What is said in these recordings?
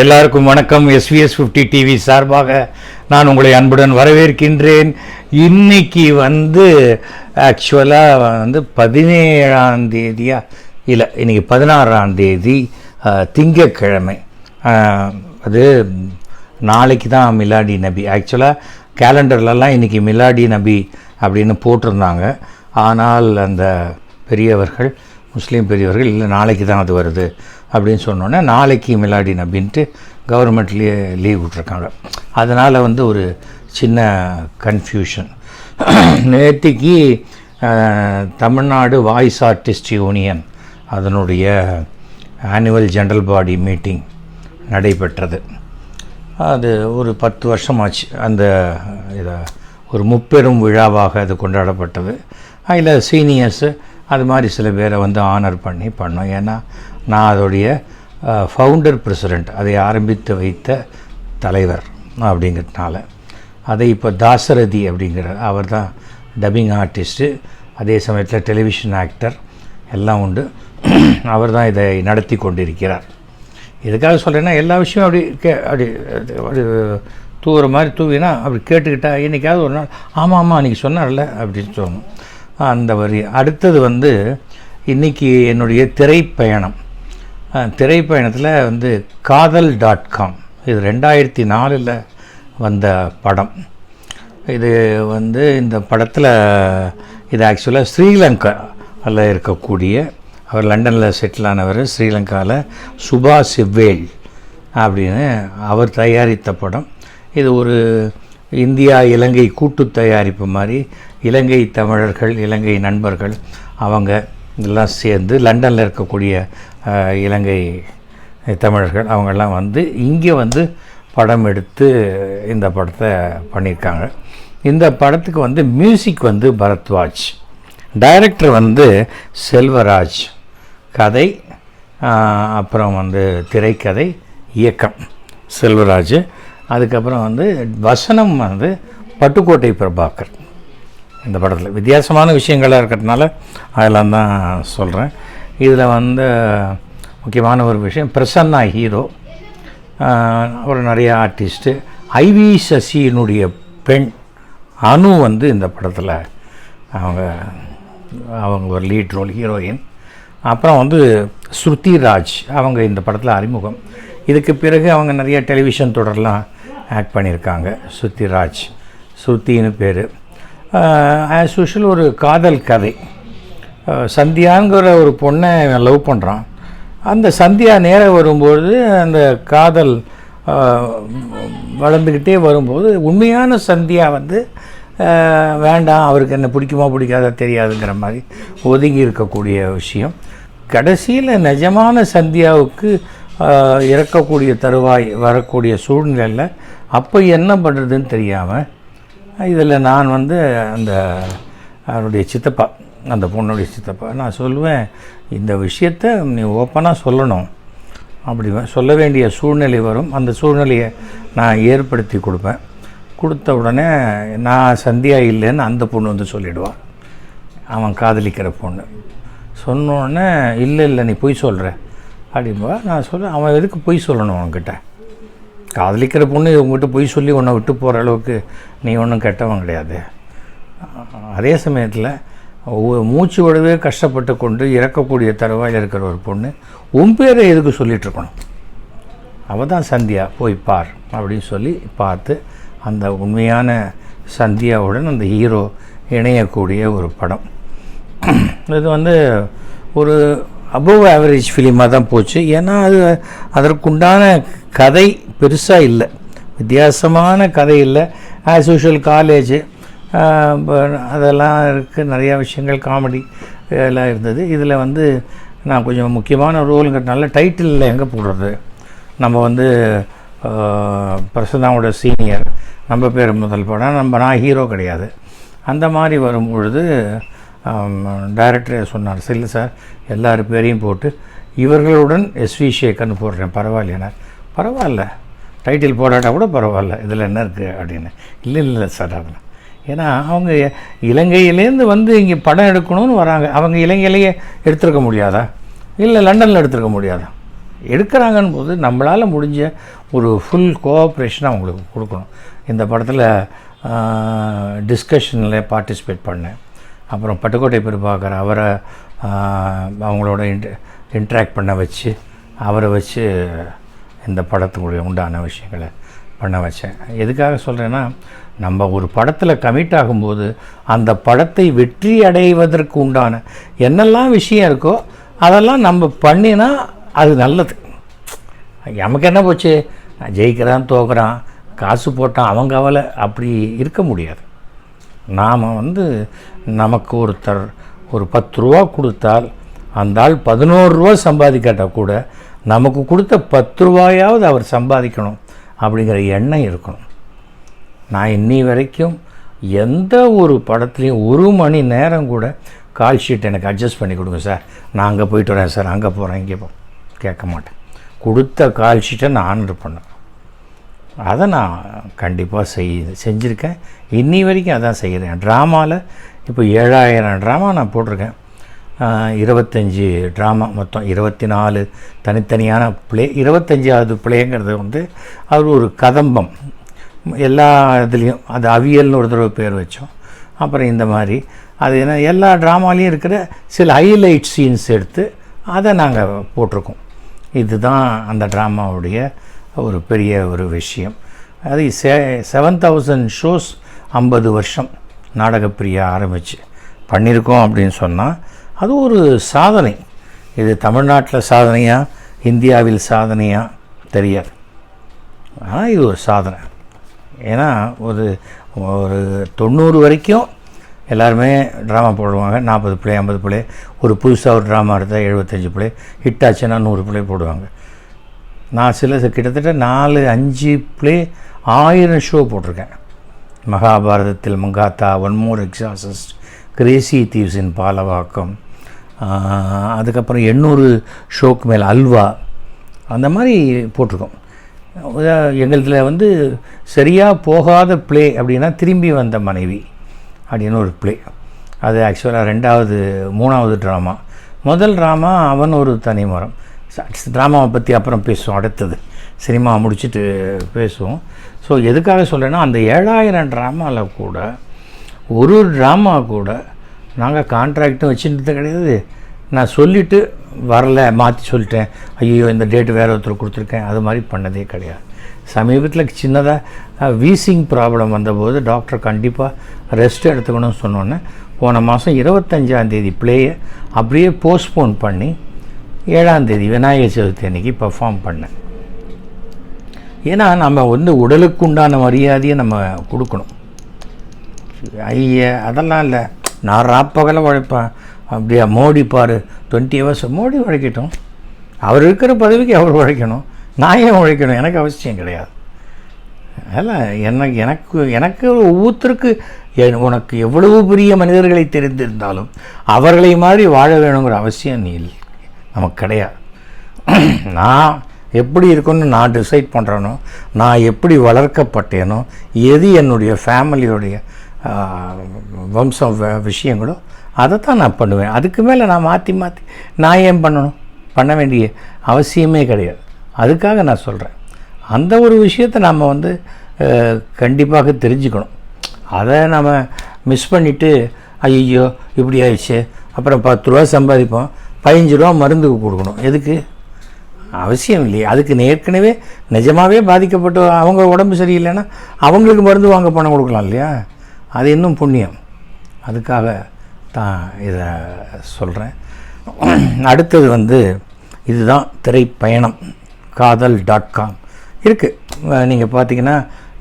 எல்லாருக்கும் வணக்கம். SVS fifty TV சார்பாக நான் உங்களை அன்புடன் வரவேற்கின்றேன். இன்னைக்கு வந்து ஆக்சுவலாக வந்து பதினேழாம் தேதியா? இல்லை இன்னைக்கு பதினாறாம் தேதி திங்கக்கிழமை அது நாளைக்கு தான் மிலாடி நபி. ஆக்சுவலாக கேலண்டர்லலாம் இன்னைக்கு மிலாடி நபி அப்படின்னு போட்டிருந்தாங்க. ஆனால் அந்த பெரியவர்கள் முஸ்லீம் பெரியவர்கள் இல்லை நாளைக்கு தான் அது வருது. அப்படின்னு சொன்னோன்னே நாளைக்கு மிலாடின் அப்படின்ட்டு கவர்மெண்ட்லேயே லீவ் விட்ருக்காங்க அதனால் வந்து ஒரு சின்ன கன்ஃபியூஷன் நேற்றுக்கு தமிழ்நாடு வாய்ஸ் ஆர்டிஸ்ட் யூனியன் அதனுடைய ஆனுவல் ஜென்ரல் பாடி மீட்டிங் நடைபெற்றது. அது ஒரு பத்து வருஷமாச்சு. அந்த இதை ஒரு முப்பெரும் விழாவாக அது கொண்டாடப்பட்டது. அதில் சீனியர்ஸு அது மாதிரி சில பேரை வந்து ஆனர் பண்ணி பண்ணோம். ஏன்னா நான் அதோடைய ஃபவுண்டர் பிரசிடெண்ட் அதை ஆரம்பித்து வைத்த தலைவர் அப்படிங்கிறதுனால. அதை இப்போ தாசரதி அப்படிங்கிற அவர் தான் டப்பிங் ஆர்டிஸ்ட்டு அதே சமயத்தில் டெலிவிஷன் ஆக்டர் எல்லாம் உண்டு. அவர் தான் இதை நடத்தி கொண்டிருக்கிறார். எதுக்காக சொல்கிறேன்னா எல்லா விஷயமும் அப்படி கே அப்படி அப்படி தூவுற மாதிரி தூவினா அப்படி கேட்டுக்கிட்டா என்றைக்காவது ஒரு நாள் ஆமாம் ஆமாம் அன்றைக்கி சொன்னார்ல அப்படின்னு தோணும். அந்த வரி அடுத்தது வந்து இன்றைக்கி என்னுடைய திரைப்பயணம். திரைப்பயணத்தில் வந்து காதல் டாட் காம் இது ரெண்டாயிரத்தி நாலில் வந்த படம். இது வந்து இந்த படத்தில் இது ஆக்சுவலாக ஸ்ரீலங்காவில் இருக்கக்கூடிய அவர் லண்டனில் செட்டில் ஆனவர் ஸ்ரீலங்காவில் சுபா சிவ்வேல் அப்படின்னு அவர் தயாரித்த படம். இது ஒரு இந்தியா இலங்கை கூட்டு தயாரிப்பு மாதிரி இலங்கை தமிழர்கள் இலங்கை நண்பர்கள் அவங்க எல்லாம் சேர்ந்து லண்டனில் இருக்கக்கூடிய இலங்கை தமிழர்கள் அவங்கெல்லாம் வந்து இங்கே வந்து படம் எடுத்து இந்த படத்தை பண்ணியிருக்காங்க. இந்த படத்துக்கு வந்து மியூசிக் வந்து பரத்வாஜ். டைரக்டர் வந்து செல்வராஜ். கதை அப்புறம் வந்து திரைக்கதை இயக்கம். செல்வராஜ். அதுக்கப்புறம் வந்து வசனம் வந்து பட்டுக்கோட்டை பிரபாகர். இந்த படத்தில் வித்தியாசமான விஷயங்களாக இருக்கிறதுனால அதெல்லாம் தான் சொல்கிறேன் இதில் வந்து முக்கியமான ஒரு விஷயம் பிரசன்னா ஹீரோ ஒரு நிறைய ஆர்டிஸ்ட்டு ஐவி சசியினுடைய பெண் அனு வந்து இந்த படத்தில் அவங்க அவங்க ஒரு லீட் ரோல் ஹீரோயின் அப்புறம் வந்து ஸ்ருதி ராஜ் அவங்க இந்த படத்தில் அறிமுகம். இதுக்கு பிறகு அவங்க நிறைய டெலிவிஷன் தொடர்லாம் ஆக்ட் பண்ணியிருக்காங்க ஸ்ருதி ராஜ் ஸ்ருத்தின்னு பேர் ஆஸ் யூஷுவல் ஒரு காதல் கதை. சந்தியாங்கிற ஒரு பொண்ணை லவ் பண்ணுறான் அந்த சந்தியா நேரம் வரும்போது அந்த காதல் வளர்ந்துக்கிட்டே வரும்போது உண்மையான சந்தியா வந்து வேண்டாம் அவருக்கு என்ன பிடிக்குமா பிடிக்காதா தெரியாதுங்கிற மாதிரி ஒதுங்கி இருக்கக்கூடிய விஷயம். கடைசியில் நிஜமான சந்தியாவுக்கு இறக்கக்கூடிய தருவாய் வரக்கூடிய சூழ்நிலையில் அப்போ என்ன பண்ணுறதுன்னு தெரியாமல் இதில் நான் வந்து அந்த அவருடைய சித்தப்பா அந்த பொண்ணுடைய சித்தப்பா நான் சொல்லுவேன் இந்த விஷயத்தை நீ ஓப்பனாக சொல்லணும். அப்படி சொல்ல வேண்டிய சூழ்நிலை வரும். அந்த சூழ்நிலையை நான் ஏற்படுத்தி கொடுப்பேன். கொடுத்த உடனே நான் சந்தியா இல்லைன்னு அந்த பொண்ணு வந்து சொல்லிவிடுவான் அவன் காதலிக்கிற பொண்ணு. சொன்னோடனே இல்லை இல்லை நீ பொய் சொல்கிற அப்படிம்பா நான் சொல்ல அவன் எதுக்கு பொய் சொல்லணும் அவன்கிட்ட காதலிக்கிற பொண்ணு உங்ககிட்ட பொய் சொல்லி உன்னை விட்டு போகிற அளவுக்கு நீ ஒன்றும் கெட்டவன் கிடையாது. அதே சமயத்தில் மூச்சு விடவே கஷ்டப்பட்டு கொண்டு இறக்கக்கூடிய தருவாயில் இருக்கிற ஒரு பொண்ணு உன் பேரை எதுக்கு சொல்லிகிட்ருக்கணும் அவள் தான் சந்தியா போய் பார் அப்படின்னு சொல்லி பார்த்து அந்த உண்மையான சந்தியாவுடன் அந்த ஹீரோ இணையக்கூடிய ஒரு படம். இது வந்து ஒரு அபவ் ஆவரேஜ் ஃபிலிமாக தான் போச்சு. ஏன்னா அது அதற்குண்டான கதை பெருசாக இல்லை. வித்தியாசமான கதை இல்லை. ஆஸ் யூஷுவல் காலேஜு அதெல்லாம் இருக்குது நிறையா விஷயங்கள் காமெடி எல்லாம் இருந்தது. இதில் வந்து நான் கொஞ்சம் முக்கியமான ரோலுங்கிறதுனால டைட்டிலில் எங்கே போடுறது? நம்ம வந்து ஆஹ், பிரசன்னாவோட சீனியர் நம்ம பேர் முதல் படம். நம்ம நான் ஹீரோ கிடையாது. அந்த மாதிரி வரும் பொழுது டைரக்டரே சொன்னார் சில்லு சார் எல்லார் பேரையும் போட்டு இவர்களுடன் எஸ்வி சேகர்னு போடுறேன். பரவாயில்லையா? பரவாயில்ல. டைட்டில் போடாட்டா கூட பரவாயில்ல. இதில் என்ன இருக்குது அப்படின்னு. இல்லை இல்லை சார் அதெல்லாம் ஏன்னா அவங்க இலங்கையிலேருந்து வந்து இங்கே படம் எடுக்கணும்னு வராங்க. அவங்க இலங்கையிலேயே எடுத்திருக்க முடியாதா? இல்லை லண்டனில் எடுத்திருக்க முடியாதா? எடுக்கிறாங்கன்னு போது நம்மளால் முடிஞ்ச ஒரு ஃபுல் கோஆப்ரேஷன் அவங்களுக்கு கொடுக்கணும். இந்த படத்தில் டிஸ்கஷனில் பார்ட்டிசிபேட் பண்ணேன். அப்புறம் பட்டுக்கோட்டை பெருபாக்கர் அவரை அவங்களோட இன்ட் இன்ட்ராக்ட் பண்ண வச்சு அவரை வச்சு இந்த படத்துக்குடைய உண்டான விஷயங்களை பண்ண வச்சேன். எதுக்காக சொல்கிறேன்னா நம்ம ஒரு படத்தில் கமிட் ஆகும்போது அந்த படத்தை வெற்றி அடைவதற்கு உண்டான என்னெல்லாம் விஷயம் இருக்கோ அதெல்லாம் நம்ம பண்ணினா அது நல்லது. நமக்கு என்ன போச்சு? நான் ஜெயிக்கிறான் தோக்குறான் காசு போட்டான் அவங்க அவலை அப்படி இருக்க முடியாது. நாம் வந்து நமக்கு ஒருத்தர் ஒரு பத்து ரூபா கொடுத்தால் அந்த ஆள் பதினோரு ரூபா சம்பாதிக்காட்டால் கூட நமக்கு கொடுத்த பத்து ரூபாயாவது அவர் சம்பாதிக்கணும். அப்படிங்கிற எண்ணம் இருக்கணும். நான் இன்னி வரைக்கும் எந்த ஒரு படத்துலையும் ஒரு மணி நேரம் கூட கால் ஷீட் எனக்கு அட்ஜஸ்ட் பண்ணி கொடுங்க சார் நான் அங்கே போயிட்டு வரேன் சார் அங்கே போகிறேன் இங்கே போ. கேட்க மாட்டேன். கொடுத்த கால் ஷீட்டை நான் ஆர்டர் பண்ணேன் அதை நான் கண்டிப்பாக செய் செஞ்சுருக்கேன். இன்னி வரைக்கும் அதான் செய்கிறேன் ட்ராமாவில் இப்போ ஏழாயிரம் ட்ராமா நான் போட்டிருக்கேன். இருபத்தஞ்சி ட்ராமா மொத்தம் இருபத்தி நாலு தனித்தனியான பிளே இருபத்தஞ்சாவது பிளேங்கிறது வந்து அது ஒரு கதம்பம். எல்லா இதுலேயும் அது அவியல்னு ஒரு தடவை பேர் வச்சோம். அப்புறம் இந்த மாதிரி. அது என்ன எல்லா ட்ராமாலையும் இருக்கிற சில ஹைலைட் சீன்ஸ் எடுத்து அதை நாங்கள் போட்டிருக்கோம். இதுதான் அந்த ட்ராமாவுடைய ஒரு பெரிய ஒரு விஷயம். அது செ செவன் தௌசண்ட் ஷோஸ் ஐம்பது வருஷம் நாடகப்பிரியா ஆரம்பித்து பண்ணியிருக்கோம் அப்படின்னு சொன்னால் அது ஒரு சாதனை. இது தமிழ்நாட்டில் சாதனையா? இந்தியாவில் சாதனையா? தெரியாது. ஆனால் இது ஒரு சாதனை. ஏன்னா ஒரு ஒரு தொண்ணூறு வரைக்கும் எல்லாருமே ட்ராமா போடுவாங்க. நாற்பது பிள்ளை ஐம்பது பிள்ளை. ஒரு புதுசாக ஒரு ட்ராமா எடுத்தால் எழுபத்தஞ்சு பிள்ளை. ஹிட் ஆச்சுன்னா நூறு பிள்ளை போடுவாங்க. நான் சில கிட்டத்தட்ட நாலு அஞ்சு பிளே ஆயிரம் ஷோ போட்டிருக்கேன். மகாபாரதத்தில் Mankatha one more exorcist crazy thieves in Palavakkam. அதுக்கப்புறம் எண்ணூறு ஷோக்கு மேலே அல்வா அந்த மாதிரி போட்டிருக்கோம். எங்களுதில் வந்து சரியாக போகாத ப்ளே அப்படின்னா திரும்பி வந்த மனைவி அப்படின்னு ஒரு ப்ளே. அது ஆக்சுவலாக ரெண்டாவது மூணாவது ட்ராமா முதல் ட்ராமா அவன் ஒரு தனி மரம். ட்ராமாவை பற்றி அப்புறம் பேசுவோம் அடுத்தது. சினிமா முடிச்சுட்டு பேசுவோம். ஸோ எதுக்காக சொல்கிறேன்னா அந்த ஏழாயிரம் ட்ராமாவில் கூட ஒரு ட்ராமா கூட நாங்கள் கான்ட்ராக்டும் வச்சுட்டு கிடையாது. நான் சொல்லிவிட்டு வரல மாற்றி சொல்லிட்டேன். ஐயோ இந்த டேட்டு வேறு ஒருத்தர் கொடுத்துருக்கேன். அது மாதிரி பண்ணதே கிடையாது. சமீபத்தில் சின்னதாக வீசிங் ப்ராப்ளம் வந்தபோது டாக்டர் கண்டிப்பாக ரெஸ்ட் எடுத்துக்கணும்னு சொன்னோன்னே போன மாதம் இருபத்தஞ்சாந்தேதி பிளேயை அப்படியே போஸ்ட்போன் பண்ணி ஏழாந்தேதி விநாயகர் சதுர்த்தி அன்னைக்கு பெர்ஃபார்ம் பண்ணேன். ஏன்னா நம்ம வந்து உடலுக்கு உண்டான மரியாதையை நம்ம கொடுக்கணும். ஐய அதெல்லாம் இல்லை. நான் ராப்பகல உழைப்பேன் அப்படியா மோடி பாரு. டுவெண்ட்டி ஹவர்ஸ் மோடி உழைக்கட்டும். அவர் இருக்கிற பதவிக்கு அவர் உழைக்கணும். நான் ஏன் உழைக்கணும்? எனக்கு அவசியம் கிடையாது. அதனால் எனக்கு எனக்கு எனக்கு ஒவ்வொருத்தருக்கு என் உனக்கு எவ்வளவு பெரிய மனிதர்களை தெரிந்திருந்தாலும் அவர்களை மாதிரி வாழ வேணுங்கிற அவசியம் நீ இல்லை. நமக்கு கிடையாது. நான் எப்படி இருக்குன்னு நான் டிசைட் பண்ணுறேனோ நான் எப்படி வளர்க்கப்பட்டேனோ எது என்னுடைய ஃபேமிலியோடைய வம்சம் வ- விஷயங்களோ அதை தான் நான் பண்ணுவேன். அதுக்கு மேலே நான் மாற்றி மாற்றி நான் ஏன் பண்ணணும்? பண்ண வேண்டிய அவசியமே கிடையாது. அதுக்காக நான் சொல்கிறேன் அந்த ஒரு விஷயத்தை நாம் வந்து கண்டிப்பாக தெரிஞ்சுக்கணும். அதை நம்ம மிஸ் பண்ணிவிட்டு ஐயோ இப்படி ஆயிடுச்சு அப்புறம் பத்து ரூபா சம்பாதிப்போம் பதினஞ்சு ரூபா மருந்துக்கு கொடுக்கணும். எதுக்கு? அவசியம் இல்லையே. அதுக்கு ஏற்கனவே நிஜமாகவே பாதிக்கப்பட்டு அவங்க உடம்பு சரியில்லைன்னா அவங்களுக்கு மருந்து வாங்க பணம் கொடுக்கலாம் இல்லையா? அது இன்னும் புண்ணியம். அதுக்காக தான் இதை சொல்கிறேன் அடுத்தது வந்து இதுதான் திரைப்பயணம் காதல் டாட் காம் இருக்குது நீங்கள் பார்த்தீங்கன்னா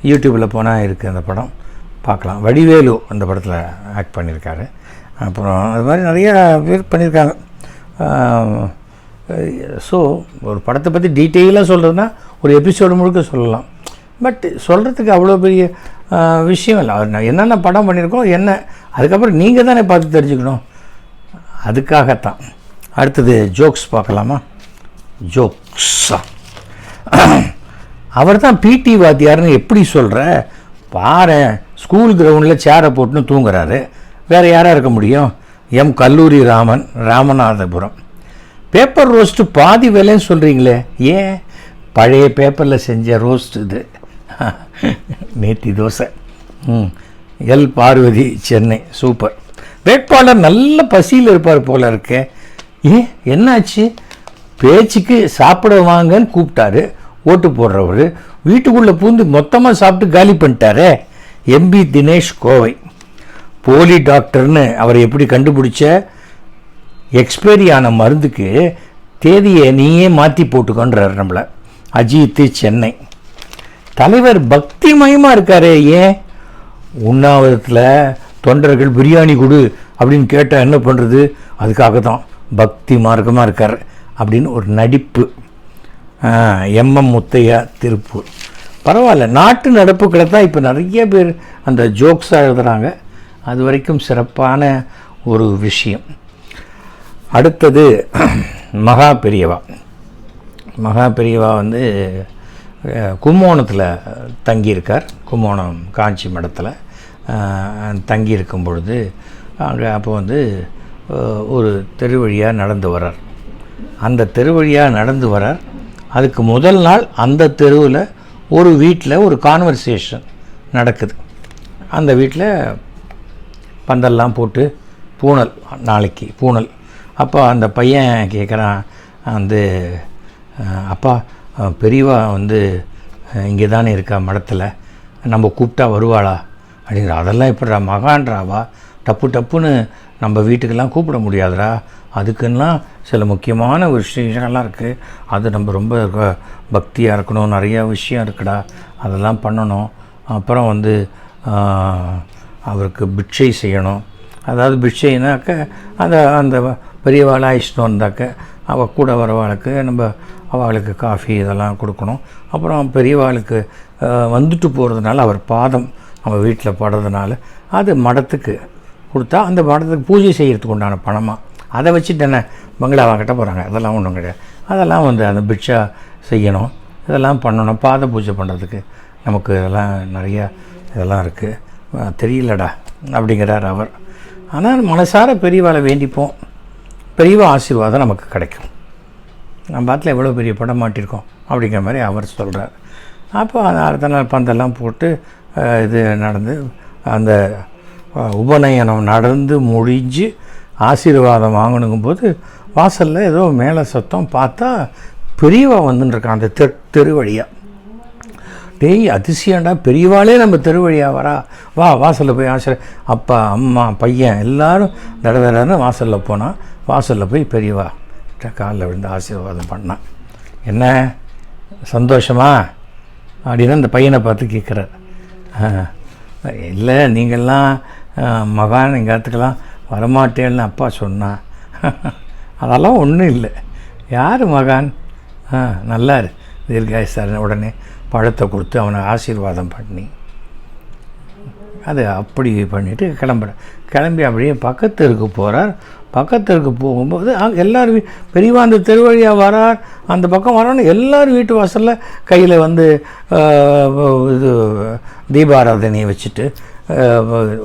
யூடியூப்பில் போனால் இருக்குது அந்த படம். பார்க்கலாம் வடிவேலு அந்த படத்தில் ஆக்ட் பண்ணியிருக்காரு அப்புறம் அது மாதிரி நிறையா பேர் பண்ணியிருக்காங்க ஸோ ஒரு படத்தை பற்றி டீட்டெயிலாக சொல்கிறதுனா ஒரு எபிசோடு முழுக்க சொல்லலாம். பட் சொல்கிறதுக்கு அவ்வளோ பெரிய விஷயம் இல்லை. அவர் நான் என்னென்ன படம் பண்ணியிருக்கோம் என்ன அதுக்கப்புறம் நீங்கள் தானே பார்த்து தெரிஞ்சுக்கணும். அதுக்காகத்தான். அடுத்தது ஜோக்ஸ் பார்க்கலாமா? ஜோக்ஸா அவர் தான் பிடி வாத்தியார்னு எப்படி சொல்கிற பாரு ஸ்கூல் கிரவுண்டில் சேரை போட்டுன்னு தூங்குறாரு. வேறு யாராக இருக்க முடியும்? எம். கல்லூரி ராமன் ராமநாதபுரம். பேப்பர் ரோஸ்ட்டு பாதி விலைன்னு சொல்கிறீங்களே ஏன்? பழைய பேப்பரில் செஞ்ச ரோஸ்ட் இது. நேத்தி தோசை. ம். எல் பார்வதி சென்னை. சூப்பர். வேட்பாளர் நல்ல பசியில் இருப்பார் போல இருக்கே. ஏ என்னாச்சு? பேச்சுக்கு சாப்பிட வாங்கன்னு கூப்பிட்டாரு. ஓட்டு போடுறவர். வீட்டுக்குள்ளே பூந்து மொத்தமாக சாப்பிட்டு காலி பண்ணிட்டாரே. எம்பி தினேஷ் கோவை. போலி டாக்டர்னு அவர் எப்படி கண்டுபிடிச்ச? எக்ஸ்பைரி ஆன மருந்துக்கு தேதியை நீயே மாற்றி போட்டுக்கொன்றார் நம்மளை. அஜித்து சென்னை. தலைவர் பக்திமயமாக இருக்காரே ஏன்? உண்ணாவிரத்தில் தொண்டர்கள் பிரியாணி கொடு அப்படின்னு கேட்டால் என்ன பண்ணுறது அதுக்காக தான் பக்தி மார்க்கமாக இருக்கார் அப்படின்னு ஒரு நடிப்பு. எம்எம் முத்தையா திருப்பூர் பரவாயில்ல நாட்டு நடப்புகளை தான் இப்போ நிறைய பேர் அந்த ஜோக்ஸாக எழுதுகிறாங்க அது வரைக்கும் சிறப்பான ஒரு விஷயம். அடுத்தது மகா பெரியவா. மகா பெரியவா வந்து கும்போணத்தில் தங்கியிருக்கார். கும்போணம் காஞ்சி மடத்தில் தங்கியிருக்கும் பொழுது அங்கே அப்போ வந்து ஒரு தெரு வழியாக நடந்து வரார் அந்த தெரு வழியாக நடந்து வரார் அதுக்கு முதல் நாள் அந்த தெருவில் ஒரு வீட்டில் ஒரு கான்வர்சேஷன் நடக்குது. அந்த வீட்டில் பந்தல்லாம் போட்டு பூனல் நாளைக்கு பூனல் அப்போ அந்த பையன் கேட்குறான் வந்து அப்பா பெரியவா வந்து இங்கே தானே இருக்கா மடத்தில். நம்ம கூப்பிட்டா வருவாளா? அப்படிங்கிற அதெல்லாம் எப்படிடா மகான்றாவா? டப்பு டப்புன்னு நம்ம வீட்டுக்கெல்லாம் கூப்பிட முடியாதுடா. அதுக்குன்னெலாம் சில முக்கியமான விஷயங்கள்லாம் இருக்குது அது நம்ம ரொம்ப பக்தியாக இருக்கணும். நிறையா விஷயம் இருக்குடா. அதெல்லாம் பண்ணணும். அப்புறம் வந்து அவருக்கு பிட்சை செய்யணும். அதாவது பிட்சைனாக்க அந்த அந்த பெரியவாளை அழைச்சிட்டு வந்தாக்க அவள் கூட வரவாளுக்கு நம்ம அவளுக்கு காஃபி இதெல்லாம் கொடுக்கணும். அப்புறம் பெரியவாளுக்கு வந்துட்டு போகிறதுனால அவர் பாதம் நம்ம வீட்டில் படுறதுனால அது மடத்துக்கு கொடுத்தா அந்த மடத்துக்கு பூஜை செய்கிறதுக்கு உண்டான பணமாக அதை வச்சுட்டு என்ன பங்களாவா கட்ட போகிறாங்க அதெல்லாம் ஒன்றும் கிடையாது. அதெல்லாம் வந்து அந்த பிட்சா செய்யணும். இதெல்லாம் பண்ணணும். பாத பூஜை பண்ணுறதுக்கு நமக்கு இதெல்லாம் நிறையா இதெல்லாம் இருக்குது தெரியலடா அப்படிங்கிறார் அவர். ஆனால் மனசார பெரியவாளை வேண்டிப்போம். பெரியவா ஆசீர்வாதம் நமக்கு கிடைக்கும். நம்ம பாட்டில் எவ்வளோ பெரிய படம் மாட்டியிருக்கோம் அப்படிங்கிற மாதிரி அவர் சொல்கிறார் அப்போ அந்த அடுத்த நாள் பந்தெல்லாம் போட்டு இது நடந்து அந்த உபநயனம் நடந்து முடிஞ்சு ஆசீர்வாதம் வாங்கணுங்கும் போது வாசலில் ஏதோ மேலே சத்தம் பார்த்தா பெரியவா வந்துன்னு இருக்கான் அந்த தெரு தெரு வழியாக டேய் அதிசயம்டா பெரியவாளே நம்ம தெரு வழியாக வரா. வா வாசலில் போய் ஆசிர அப்பா அம்மா பையன் எல்லாரும் தடவை வாசலில் போனால் வாசலில் போய் பெரியவா காலில் விழுந்து ஆசீர்வாதம் பண்ணான் என்ன? சந்தோஷமா? அப்படின்னு அந்த பையனை பார்த்து கேட்குறார் இல்லை நீங்கள்லாம் மகான் எங்காத்துக்கெல்லாம் வரமாட்டேன்னு அப்பா சொன்னான் அதெல்லாம் ஒன்றும் இல்லை. யார் மகான்? ஆ நல்லா தீர்காயசாரன் உடனே பழத்தை கொடுத்து அவனை ஆசீர்வாதம் பண்ணி. அது அப்படி பண்ணிவிட்டு கிளம்புற கிளம்பி அப்படியே பக்கத்து இருக்க போகிறார் பக்கத்திற்கு போகும்போது அங்க வீ- பெரியவா அந்த தெரு வழியாக வரார். அந்த பக்கம் வரணும் எல்லோரும் வீட்டு வாசலில் கையில் வந்து இது தீபாராதனையை வச்சுட்டு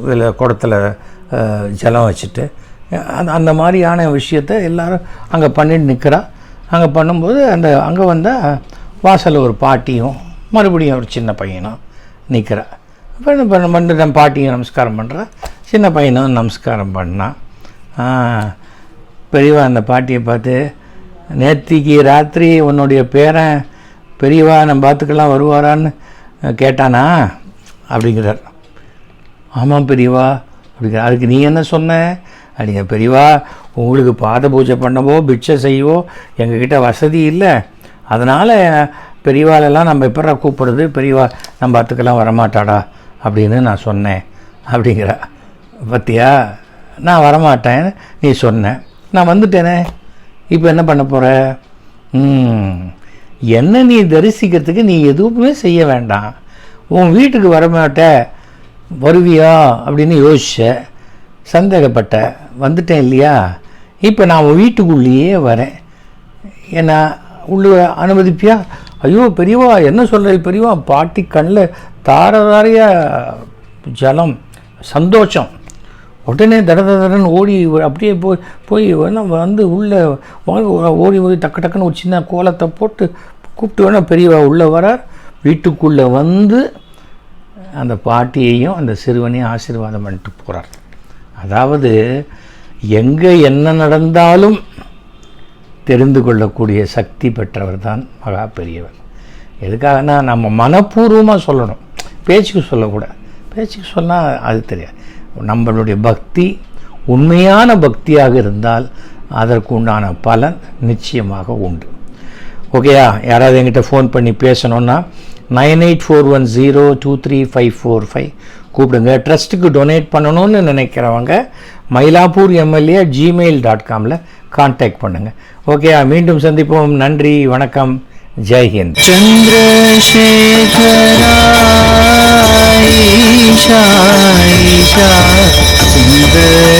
இதில் குடத்தில் ஜலம் வச்சுட்டு அந்த அந்த மாதிரியான விஷயத்த எல்லாரும் அங்கே பண்ணிட்டு நிற்கிறா அங்கே பண்ணும்போது அந்த அங்கே வந்தால் வாசலில் ஒரு பாட்டியும் மறுபடியும் ஒரு சின்ன பையனும் நிற்கிறா அப்புறம் என்ன பண்ண நம்ம பாட்டியும் நமஸ்காரம் பண்ணுறா சின்ன பையனும் நமஸ்காரம் பண்ணான் பெரியவா அந்த பாட்டியை பார்த்து நேத்திக்கு ராத்திரி உன்னுடைய பேரன் பெரியவா நம்ம பார்த்துக்கெல்லாம் வருவாரான்னு கேட்டானா? அப்படிங்கிறார். ஆமாம் பெரியவா. அப்படிங்கிற அதுக்கு நீ என்ன சொன்ன? அப்படிங்க பெரியவா உங்களுக்கு பாத பூஜை பண்ணவோ பிட்சை செய்யவோ எங்ககிட்ட வசதி இல்லை. அதனால் பெரியவாலெல்லாம் நம்ம எப்படா கூப்பிடுறது? பெரியவா நம்ம அதுக்கெல்லாம் வரமாட்டாடா. அப்படின்னு நான் சொன்னேன். அப்படிங்கிற பத்தியா? நான் வரமாட்டேன் நீ சொன்ன. நான் வந்துட்டேனே. இப்போ என்ன பண்ண போகிற என்ன நீ தரிசிக்கிறதுக்கு நீ எதுவுமே செய்ய வேண்டாம். உன் வீட்டுக்கு வரமாட்ட. வருவியா? அப்படின்னு யோசிச்ச. சந்தேகப்பட்ட. வந்துட்டேன் இல்லையா? இப்போ நான் உன் வீட்டுக்குள்ளேயே வரேன். என்ன உள்ள அனுமதிப்பியா? ஐயோ பெரியவா என்ன சொல்கிற பெரியவா பாட்டி கண்ணில் தார தாரையாக ஜலம் சந்தோஷம். உடனே தட தடன்னு ஓடி அப்படியே போய் போய் வேணா வந்து உள்ளே வாங்க, ஓடி ஓடி டக்கு டக்குன்னு ஒரு சின்ன கோலத்தை போட்டு கூப்பிட்டு வேணால் பெரியவா உள்ளே வரார். வீட்டுக்குள்ளே வந்து அந்த பாட்டியையும் அந்த சிறுவனையும் ஆசீர்வாதம் பண்ணிட்டு போகிறார் அதாவது எங்கே என்ன நடந்தாலும் தெரிந்து கொள்ளக்கூடிய சக்தி பெற்றவர் தான் மகா பெரியவர். எதுக்காகனா நம்ம மனப்பூர்வமாக சொல்லணும். பேச்சுக்கு சொல்லக்கூடாது. பேச்சுக்கு சொன்னால் அது தெரியாது. நம்மளுடைய பக்தி உண்மையான பக்தியாக இருந்தால் அதற்கு உண்டான பலன் நிச்சயமாக உண்டு. ஓகேயா யாராவது என்கிட்ட ஃபோன் பண்ணி பேசணுன்னா nine eight four one zero two three five four five கூப்பிடுங்க. ட்ரஸ்ட்டுக்கு டொனேட் பண்ணணும்னு நினைக்கிறவங்க மயிலாப்பூர் எம்எல்ஏ ஜிமெயில் டாட் காமில் கான்டாக்ட் பண்ணுங்கள் ஓகேயா மீண்டும் சந்திப்போம். நன்றி. வணக்கம். జై హింద్. చంద్రశేఖరాయిషాయిషా సుందరేశ్వరా.